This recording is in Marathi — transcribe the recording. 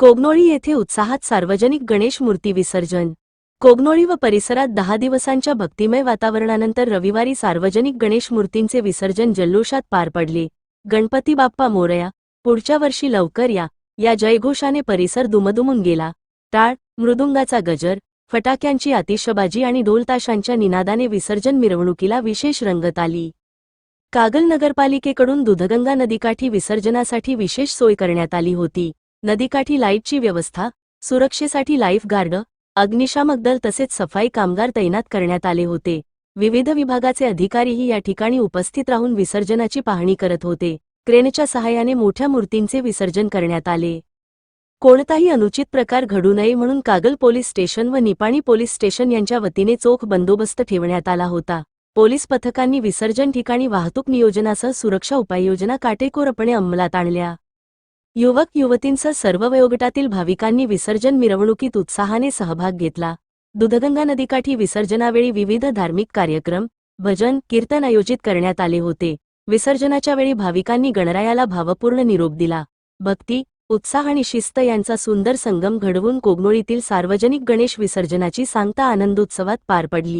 कोगनोळी येथे उत्साहात सार्वजनिक गणेश मूर्ती विसर्जन. कोगनोळी व परिसरात दहा दिवसांच्या भक्तिमय वातावरणानंतर रविवारी सार्वजनिक गणेश मूर्तींचे विसर्जन जल्लोषात पार पडले. गणपती बाप्पा मोरया पुढच्या वर्षी लवकर या या जयघोषाने परिसर दुमदुमून गेला. टाळ मृदुंगाचा गजर फटाक्यांची आतिषबाजी आणि ढोलताशांच्या निनादाने विसर्जन मिरवणुकीला विशेष रंगत आली. कागल नगरपालिकेकडून दुधगंगा नदीकाठी विसर्जनासाठी विशेष सोय करण्यात आली होती. नदीकाठी लाईटची व्यवस्था सुरक्षेसाठी लाईफ गार्ड अग्निशामक दल तसेच सफाई कामगार तैनात करण्यात आले होते. विविध विभागाचे अधिकारीही या ठिकाणी उपस्थित राहून विसर्जनाची पाहणी करत होते. क्रेनच्या सहाय्याने मोठ्या मूर्तींचे विसर्जन करण्यात आले. कोणताही अनुचित प्रकार घडू नये म्हणून कागल पोलीस स्टेशन व निपाणी पोलीस स्टेशन यांच्या वतीने चोख बंदोबस्त ठेवण्यात आला होता. पोलीस पथकांनी विसर्जन ठिकाणी वाहतूक नियोजनासह सुरक्षा उपाययोजना काटेकोरपणे अंमलात आणल्या. युवक युवतींसह सर्व वयोगटातील भाविकांनी विसर्जन मिरवणुकीत उत्साहाने सहभाग घेतला. दुधगंगा नदीकाठी विसर्जनावेळी विविध धार्मिक कार्यक्रम भजन कीर्तन आयोजित करण्यात आले होते. विसर्जनाच्या वेळी भाविकांनी गणरायाला भावपूर्ण निरोप दिला. भक्ती उत्साह आणि शिस्त यांचा सुंदर संगम घडवून कोगनोळीतील सार्वजनिक गणेश विसर्जनाची सांगता आनंदोत्सवात पार पडली.